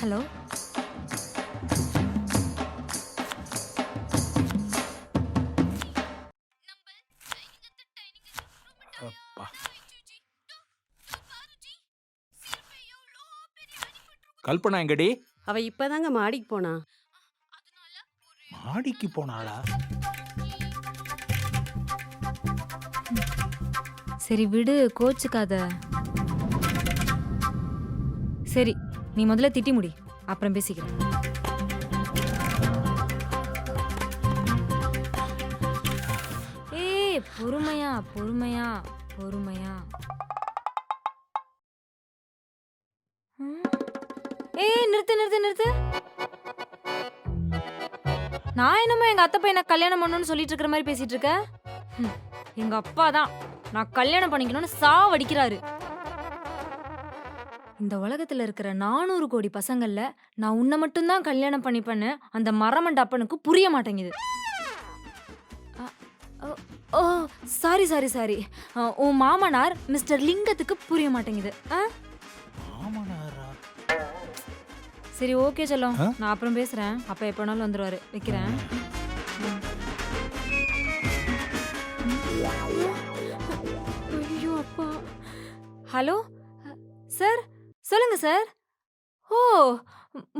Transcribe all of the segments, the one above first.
Hello அப்பா. கல்பனா எங்கடி? அவ இப்பதாங்க மாடிக்கு போனா. மாடிக்கு போனாளா? சரி விடு கோச்சுக்காத. சரி நீ முதல்ல திட்டி முடி. அப்புறம் பேசிக்கிறேன். ஏய் பொறுமையா பொறுமையா பொறுமையா. ஏய் நிறுத்து நிறுத்து நிறுத்து. நான் என்னமோ எங்க அத்தை பையனை கல்யாணம் பண்ணணும்னு சொல்லிட்டு இருக்கிற மாதிரி பேசிட்டு இருக்க? எங்க அப்பா தான். நான் கல்யாணம் பண்ணிக்கணும்னு சாவடிக்கிறாரு. இந்த உலகத்துல இருக்கிற நானூறு கோடி பசங்கள்ல நான் உன்னை மட்டும்தான் கல்யாணம் பண்ணிப்பேன்னு அந்த மரமண்ட அப்பனுக்கு புரிய மாட்டேங்குது. ஓ, சாரி சாரி சாரி. உன் மாமனார் மிஸ்டர் லிங்கத்துக்கு புரிய மாட்டேங்குது. சரி ஓகே செல்லம்? நான் அப்புறம் பேசுறேன். அப்ப எப்ப வேணாலும் வந்துருவாரு. வைக்கிறேன். ஹலோ? சார் சொல்லுங்க சார். ஓ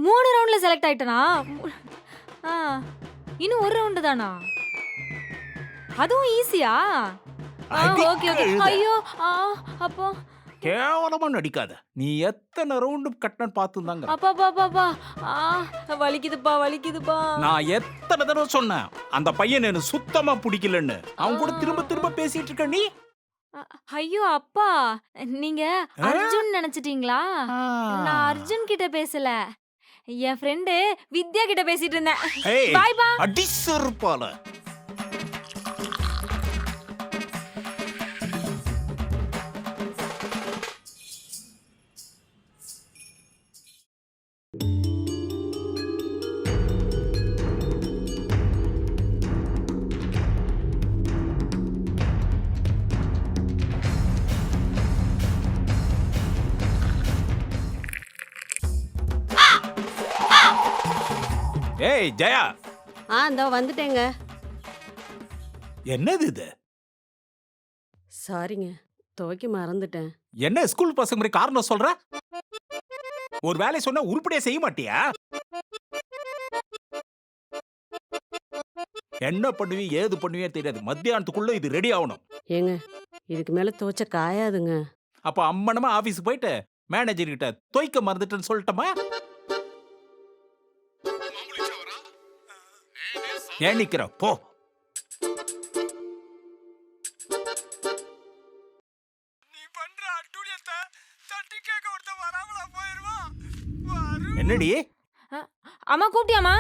மூணு ரவுண்ட்ல செலக்ட் ஆயிட்டனா? ஆ இன்னும் ஒரு ரவுண்டு தானா? அதுவும் ஈஸியா? Okay okay. ஐயோ ஆ அப்போ? கேவலமா நடிக்காத. நீ எத்தனை ரவுண்டு கட்டணும் பார்த்துந்தாங்க அப்பா பா பா வலிக்குதுப்பா வலிக்குதுப்பா. நான் எத்தனை தடவை சொன்னேன் அந்த பையன் எனக்கு சுத்தமா பிடிக்கலன்னு. அவன் கூட திரும்ப திரும்ப பேசிட்டு இருக்க நீ? அ- ஐயோ அப்பா! நீங்க அர்ஜுன் நினைச்சிட்டீங்களா? நான் அர்ஜுன் கிட்ட பேசல. என் ஃப்ரெண்டு வித்யா கிட்ட பேசிட்டு இருந்தேன். ஏய், பாய் பா. அடி செருப்பால ஏய் ஜெயா. ஆ இந்தோ வந்துட்டேங்க. என்னது இது? சாரிங்க துவைக்க மறந்துட்டேன். என்ன ஸ்கூல் பசங்க மாதிரி காரணம் சொல்ற? ஒரு வேலையை சொன்னா உருப்படியா செய்ய மாட்டியா? என்ன பண்ணுவி ஏது பண்ணுவியே தெரியாது. மத்தியானத்துக்குள்ள இது ரெடி ஆகணும். ஏங்க இதுக்கு மேல துவைச்ச காயாதுங்க. அப்ப அம்மனமா ஆபீஸ் போயிட்டு மேனேஜர் கிட்ட தோய்க்க மறந்துட்டேன்னு சொல்லட்டுமா? ஏன் நிக்கிற? போ. என்னடி? அம்மா கூப்பிட்டியாமா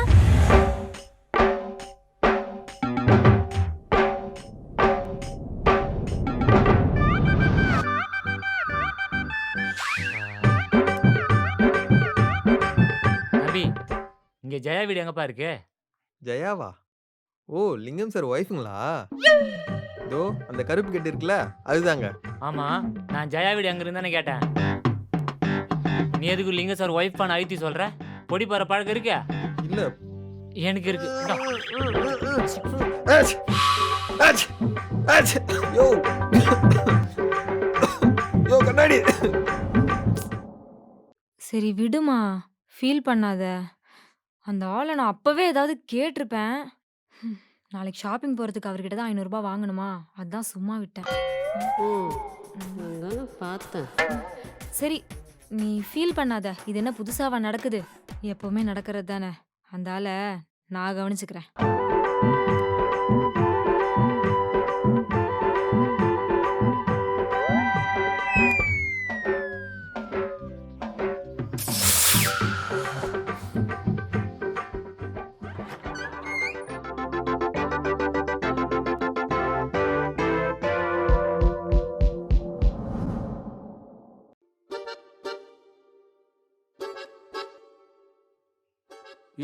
அபி இங்க ஜெயா வீடு எங்கப்பா இருக்கு? ஜெயாவா? ஓ லிங்கம் சார் ஒய்ஃபுங்களா? இதோ அந்த கருப்பு கெட்டு இருக்குல்ல அதுதாங்க. ஆமா நான் ஜெயா வீடு எங்க இருந்தானே கேட்டேன். நீ எதுக்கு லிங்க சார் ஒய்ஃப் பண்ண அழுத்தி சொல்ற? பொடி போற பழக்கம் இருக்கு? இல்ல. எனக்கு இருக்கு! யோ. யோ கண்ணாடி. சரி விடுமா. ஃபீல் பண்ணாத. அந்த ஆளை நான் அப்பவே ஏதாவது கேட்டிருப்பேன். நாளைக்கு ஷாப்பிங் போறதுக்கு அவர்கிட்ட தான் ஐநூறுரூபா வாங்கணுமா? அதான் சும்மா விட்டேன். ம். பார்த்தேன். சரி நீ ஃபீல் பண்ணாத. இது என்ன புதுசாவா நடக்குது? எப்பவுமே நடக்கிறது தானே அந்த ஆளை நான் கவனிச்சுக்கிறேன்.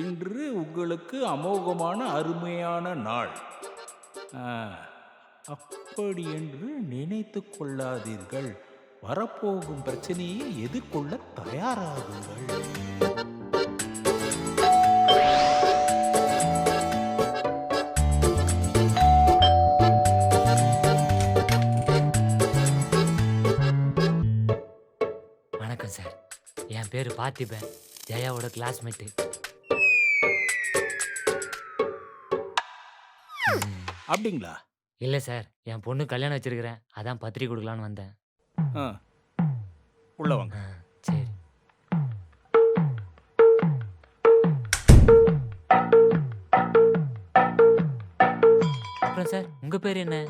இன்று உங்களுக்கு அமோகமான அருமையான நாள். அப்படி என்று நினைத்து கொள்ளாதீர்கள். வரப்போகும் பிரச்சனையை எதிர்கொள்ள தயாராகுங்கள். வணக்கம் சார். என் பேர் பார்த்திபன். ஜெயாவோட கிளாஸ்மேட்டு அப்படிங்களா? இல்லை சார் என் பொண்ணு கல்யாணம் வச்சிருக்கிறேன். அதான் பத்திரிக்கை கொடுக்கலான்னு வந்தேன். ஆ. உள்ள வாங்க. ஆ, சரி. அப்புறம் சார் உங்க பேர் என்ன?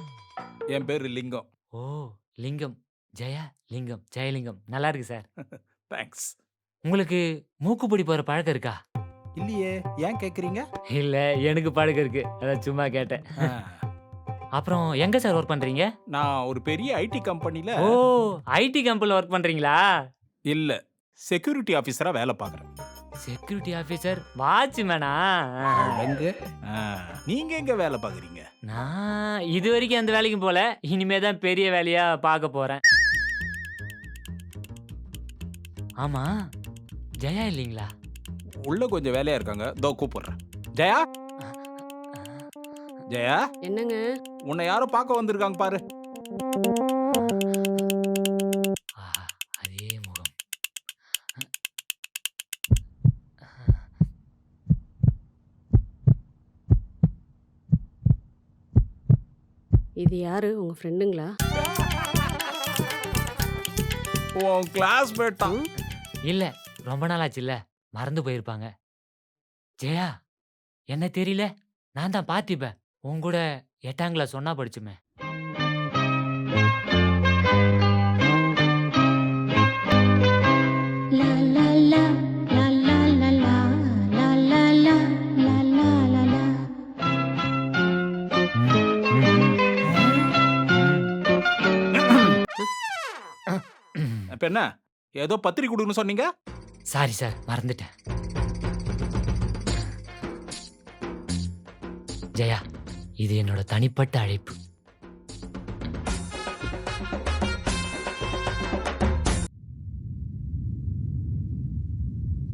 என் பேரு லிங்கம். ஓ லிங்கம். ஜெயா லிங்கம் ஜெயலிங்கம். நல்லா இருக்கு சார். தேங்க்ஸ் உங்களுக்கு மூக்குப்பிடி போற பழக்கம் இருக்கா? இல்லையே ஏன் கேக்குறீங்க? இல்ல எனக்கு பழக்கம் இருக்கு. அதான் சும்மா கேட்டேன். அப்புறம் எங்க சார் ஒர்க் பண்றீங்க? நான் ஒரு பெரிய ஐடி கம்பெனில ஓ ஐடி கம்பெனில ஒர்க் பண்றீங்களா? இல்ல செக்யூரிட்டி ஆபீசரா வேலை பார்க்கறேன். செக்யூரிட்டி ஆபீசர் வாட்ச்மேனா எங்க? நீங்க எங்க வேலை பார்க்கறீங்க? நான் இது வரைக்கும் அந்த வேலைக்கும் போல இனிமே தான் பெரிய வேலையா பார்க்க போறேன். ஆமா ஜெயா இல்லைங்களா? உள்ள கொஞ்சம் வேலையா இருக்காங்க. இதோ கூப்பிடுறேன். ஜெயா? ஜெயா? என்னங்க? உன்னை யாரோ பார்க்க வந்திருக்காங்க பாரு. ஆஹா, அதே முகம். இது யாரு? உங்க ஃப்ரெண்டுங்களா உன் கிளாஸ்மேட் தான் இல்ல ரொம்ப நாள் ஆச்சு இல்ல மறந்து போயிருப்பாங்க ஜெயா என்ன தெரியல நான் தான் பார்த்திப்பேன் உன் கூட எட்டாம் கிளாஸ் சொன்னா படிச்சுமே இப்ப என்ன ஏதோ பத்திரிக்கை கொடுக்கணும்னு சொன்னீங்க சாரி சார் மறந்துட்டேன். ஜெயா இது என்னோட தனிப்பட்ட அழைப்பு.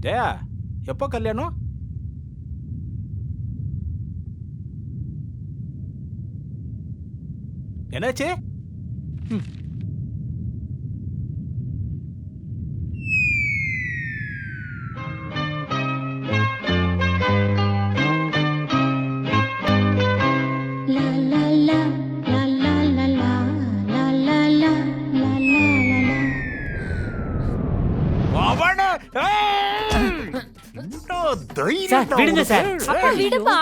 ஜெயா எப்போ கல்யாணம்? என்னாச்சு? ம். சார், விடுங்க சார். அப்பா விடுப்பா.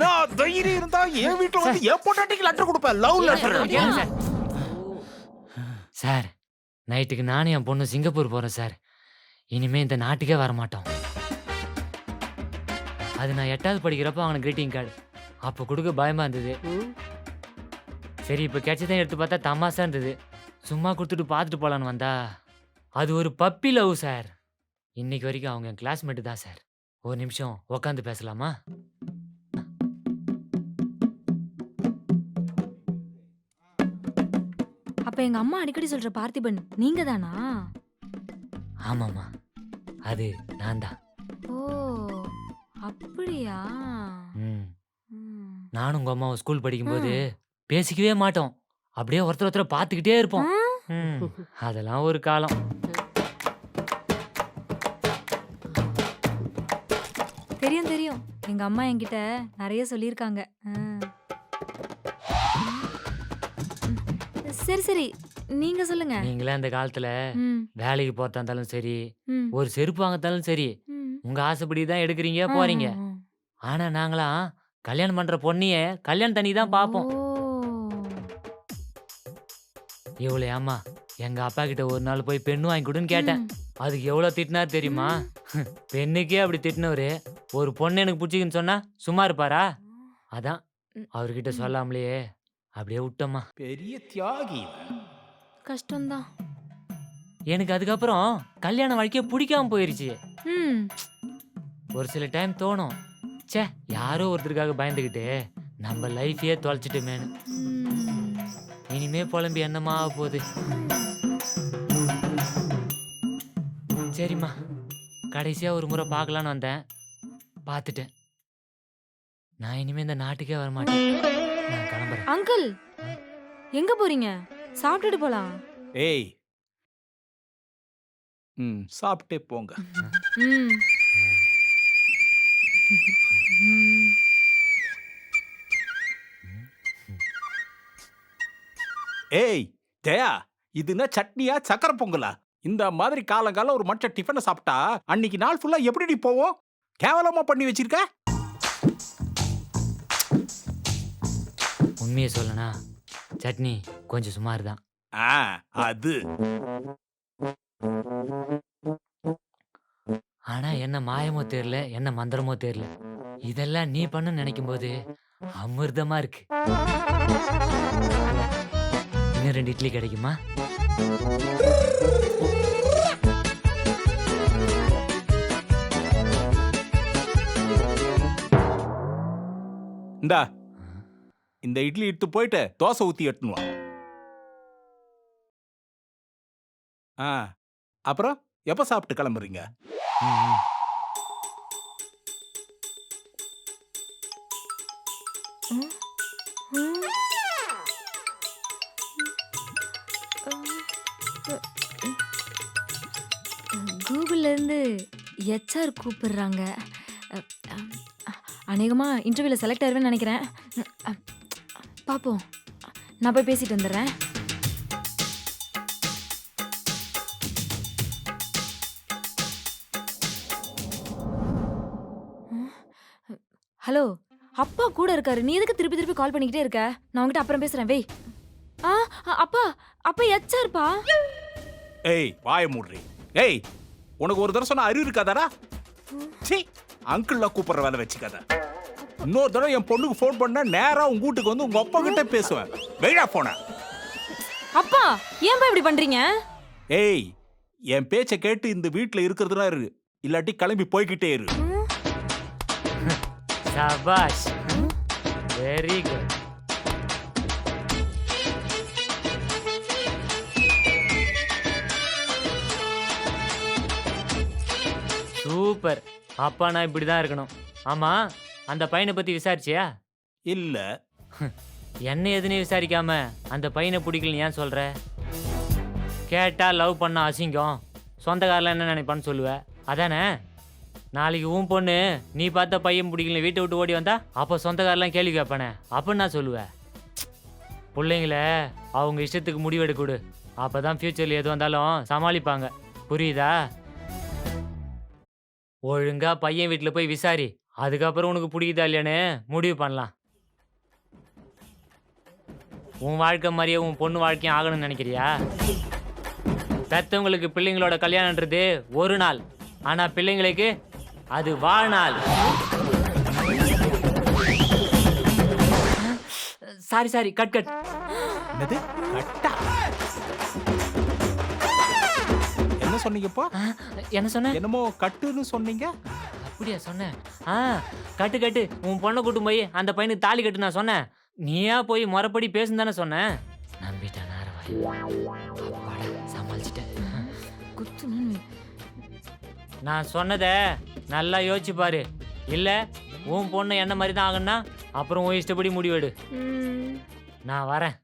நான் தைரியம் இருந்தா என் வீட்டுல வந்து என் பொண்டாட்டிக்கு லெட்டர் கொடுப்பேன். Love letter sir. நைட்டுக்கு நானும் என் பொண்ணு சிங்கப்பூர் போறேன் சார். இனிமே இந்த நாட்டுக்கே வரமாட்டோம் அது நான் எட்டாவது படிக்கிறப்ப அவனுக்கு greeting கார்டு அப்போ கொடுக்க பயமா இருந்தது. சரி இப்போ கிடைச்சதான் எடுத்து பார்த்தா தமாசா இருந்தது. சும்மா கொடுத்துட்டு பார்த்துட்டு போலான்னு வந்தா அது ஒரு பப்பி லவ் சார். இன்னைக்கு வரைக்கும் அவங்க என் கிளாஸ்மேட்டு தான் சார். ஒரு நிமிஷம் உக்காந்து பேசலாமா? அப்ப எங்க அம்மா அடிக்கடி சொல்ற பார்த்திபன் நீங்க தானா? ஆமாம்மா. அது நான் தான். ஓ அப்படியா? ம். ம். நானும் உங்க அம்மாவும் ஸ்கூல் படிக்கும்போது பேசிக்கவே மாட்டோம். அப்படியே ஒருத்தர் ஒருத்தரை பார்த்துக்கிட்டே இருப்போம். ம், அதெல்லாம் ஒரு காலம். தெரியும் தெரியும் எங்க அம்மா என்கிட்ட நிறைய சொல்லியிருக்காங்க. சரி சரி நீங்க சொல்லுங்க நீங்களே அந்த காலத்துல ம், வேலைக்கு போறதா இருந்தாலும் சரி ம், ஒரு செருப்பு வாங்கத்தாலும் சரி ம். உங்க ஆசைப்படி தான் எடுக்கிறீங்க போறீங்க. ஆனா நாங்களாம் கல்யாணம் பண்ற பொண்ணைய கல்யாணம் தண்ணி தான் பார்ப்போம் ஓ. இவ்வளோ ஆமா எங்க அப்பா கிட்ட ஒரு நாள் போய் பெண்ணு வாங்கி கொடுன்னு கேட்டேன் ம். அதுக்கு எவ்வளோ திட்டினார் தெரியுமா பெண்ணுக்கே அப்படி திட்டினவரு ஒரு பொண்ணு எனக்கு பிடிச்சிக்குன்னு சொன்னா சும்மா இருப்பாரா அதான். அவர்கிட்ட. சொல்லாமலேயே அப்படியே விட்டோமா பெரிய தியாகி. கஷ்டம்தான் எனக்கு அதுக்கப்புறம் கல்யாண வாழ்க்கையே பிடிக்காம போயிருச்சு ம் ஒரு சில டைம் தோணும் ச்சே யாரோ ஒருத்தருக்காக பயந்துக்கிட்டு நம்ம லைஃபையே தொலைச்சிட்டுமேனு. இனிமே புலம்பி என்னமா ஆக போகுது சரிம்மா. கடைசியா ஒரு முறை பார்க்கலான்னு வந்தேன். பார்த்துட்டேன். நான் இனிமே இந்த நாட்டுக்கே வரமாட்டேன். நான் கிளம்புறேன். அங்கிள்! எங்க போறீங்க? சாப்பிட்டுட்டு போலாம். ஏய்! ம் சாப்பிட்டே போங்க. ம். ம். ஏய் ஜெயா இதுனா சட்னியா சக்கரை பொங்கலா? இந்த மாதிரி காலங்காலம் ஒரு மற்ற டிஃபனை சாப்பிட்டா அன்னைக்கு நாள் ஃபுல்லா எப்படி போவோம்? கேவலமா பண்ணி வச்சிருக்க? உண்மையை சொல்லனா சட்னி கொஞ்சம் சுமார் தான் ஆ அது. ஆனா என்ன மாயமோ தெரியல என்ன மந்திரமோ தெரியல. இதெல்லாம் நீ பண்ண நினைக்கும் போது அமிர்தமா இருக்கு. இன்னும் ரெண்டு இட்லி கிடைக்குமா? இந்தா இந்த இட்லி எடுத்து போயிட்டு தோசை ஊத்தி எடுத்துன்னு ஆ அப்புறம் எப்ப சாப்பிட்டு கிளம்புறீங்க? ஹெச்ஆர் கூப்பிடுறாங்க. அநேகமா இன்டர்வியூல செலக்ட் ஆயிருவேன்னு நினைக்கிறேன். பார்ப்போம் நான் போய் பேசிட்டு வந்துடுறேன். ஹலோ அப்பா கூட இருக்காரு. நீ எதுக்கு திருப்பி திருப்பி கால் பண்ணிக்கிட்டே இருக்க? நான் உங்ககிட்ட அப்புறம் பேசுறேன் வெய் ஆ அ- அப்பா அப்பா எச்சாருப்பா ஏய் வாய மூடுறி. ஏய் உனக்கு ஒரு தடவை சொன்ன அறிவு இருக்காதாடா? சி அங்கிள்ல கூப்பிடுற வேலை வச்சுக்காத. இன்னொரு தடவை என் பொண்ணுக்கு ஃபோன் பண்ணா நேரா உங்க வீட்டுக்கு வந்து உங்க அப்பா கிட்ட பேசுவேன். வெயிடா போன. அப்பா ஏன்பா இப்படி பண்றீங்க? ஏய் என் பேச்சை கேட்டு இந்த வீட்ல இருக்கிறதுனா இரு. இல்லாட்டி கிளம்பி போய்கிட்டே இரு. சபாஷ் வெரி குட் சூப்பர். அப்பா நான் இப்படி தான் இருக்கணும். ஆமா அந்த பையனை பத்தி விசாரிச்சியா? இல்ல. என்ன எதுன்னு விசாரிக்காம அந்த பையனை பிடிக்கலன்னு ஏன் சொல்ற? கேட்டா லவ் பண்ண அசிங்கம். சொந்தக்காரில் என்ன நினைப்பான்னு சொல்லுவ. அதானே? நாளைக்கு உன் பொண்ணு நீ பார்த்த பையன் பிடிக்கல வீட்டை விட்டு ஓடி வந்தா அப்போ சொந்தக்காரெல்லாம் கேள்வி கேட்பானே. அப்படின்னு நான் சொல்லுவேன் பிள்ளைங்கள அவங்க இஷ்டத்துக்கு முடிவெடுக்க கொடு அப்போ தான் ஃப்யூச்சரில் எது வந்தாலும் சமாளிப்பாங்க. புரியுதா? ஒழுங்கா பையன் வீட்டில் போய் விசாரி. அதுக்கப்புறம் உனக்கு பிடிக்குதா இல்லையான்னு முடிவு பண்ணலாம். உன் வாழ்க்கை மாதிரியே உன் பொண்ணு வாழ்க்கையும் ஆகணும்னு நினைக்கிறியா? பெத்தவங்களுக்கு பிள்ளைங்களோட கல்யாணன்றது ஒரு நாள். ஆனா பிள்ளைங்களுக்கு அது வாழ்நாள். Sorry sorry cut cut. கட்டா? என்ன சொன்னீங்கப்பா? என்ன சொன்ன? என்னமோ கட்டுன்னு சொன்னீங்க. அப்படியா சொன்னேன் ஆ கட்டு கட்டு. உன் பொண்ணை கூட்டும் போய் அந்த பையனுக்கு தாலி கட்டு நான் சொன்னேன். நீயா போய் முறைப்படி பேசுன்னு தானே சொன்னேன் நம்பிட்டேன் சமாளிச்சிட்டேன் குத்துன்னு நான் சொன்னதை நல்லா யோசிச்சு பாரு. இல்ல உன் பொண்ணு என்ன மாதிரி தான் ஆகுன்னா அப்புறம் உன் இஷ்டப்படி முடிவெடு. நான் வரேன்.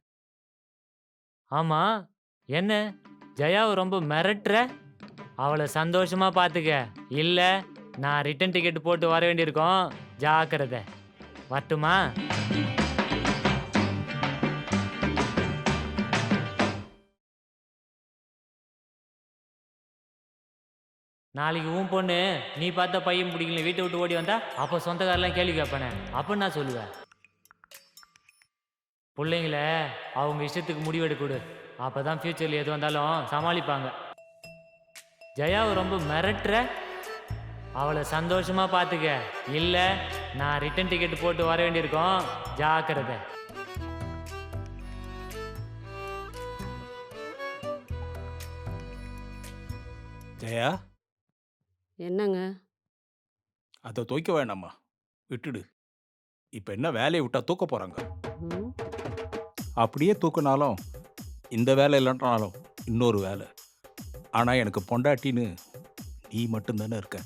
ஆமா என்ன? ஜெயாவை ரொம்ப மிரட்டுற? அவளை சந்தோஷமா பார்த்துக்க இல்லை நான் ரிட்டர்ன் டிக்கெட் போட்டு வர வேண்டியிருக்கோம். ஜாக்கிரதை. வரட்டுமா? நாளைக்கு உன் பொண்ணு நீ பார்த்த பையன் பிடிக்கல வீட்டை விட்டு ஓடி வந்தா அப்போ சொந்தக்காரெல்லாம் கேள்வி கேட்பானே. அப்போ நான் சொல்லுவேன். பிள்ளைங்கள அவங்க இஷ்டத்துக்கு முடிவெடுக்கூடு. கொடு அப்பதான் ஃப்யூச்சரில் எது வந்தாலும் சமாளிப்பாங்க. ஜெயாவை ரொம்ப மிரட்டுற. அவளை சந்தோஷமா பார்த்துக்க இல்லை நான் ரிட்டர்ன் டிக்கெட் போட்டு வர வேண்டியிருக்கோம். ஜாக்கிரதை. ஜெயா? என்னங்க? அதை துவைக்க வேண்டாமா விட்டுடு. இப்ப என்ன வேலையை விட்டா தூக்க போறாங்க? ம், அப்படியே தூக்குனாலும் இந்த வேலை இல்லைன்றாலும் இன்னொரு வேலை. ஆனால் எனக்கு பொண்டாட்டின்னு நீ மட்டும்தானே இருக்க.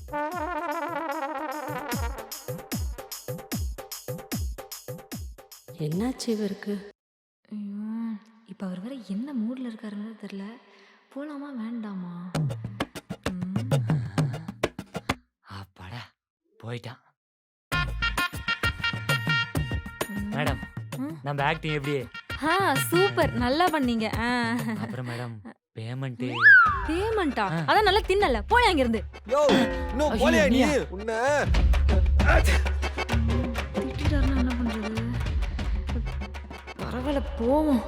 என்னாச்சு இவருக்கு? ஐயோ இப்போ அவர் வேற என்ன மூடில் இருக்காருன்னு தெரில போலாமா வேண்டாமா? அப்பாடா போயிட்டான். மேடம். நம்ம ஆக்டிங் எப்படி? ஆ சூப்பர். நல்லா பண்ணீங்க. ஆ. அப்புறம் மேடம் பேமெண்ட்டு பேமெண்ட்டா ஆ. அதான் நல்லா தின்னல. போய் அங்கிருந்து யோ இன்னும் ஐயோ, போலையா நீ? உன்னை. திட்டிட்டாருன்னா என்ன பண்றது? பரவாயில்ல போவோம்.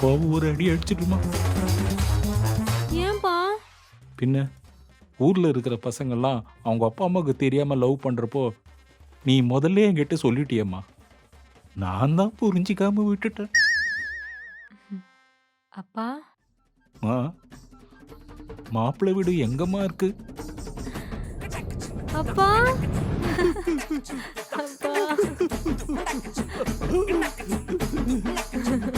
அப்பாவும் ஒரு அடி அடிச்சிட்டுமா ஏன்பா? பின்ன ஊரில் இருக்கிற பசங்கள்லாம் அவங்க அப்பா அம்மாவுக்கு தெரியாமல் லவ் பண்ணுறப்போ நீ முதல்ல என்கிட்ட சொல்லிட்டியம்மா. நான் தான் புரிஞ்சிக்காம விட்டுட்டேன். அப்பா? ஆ? மாப்பிள்ளை வீடு எங்கம்மா இருக்கு? அப்பா? அப்பா.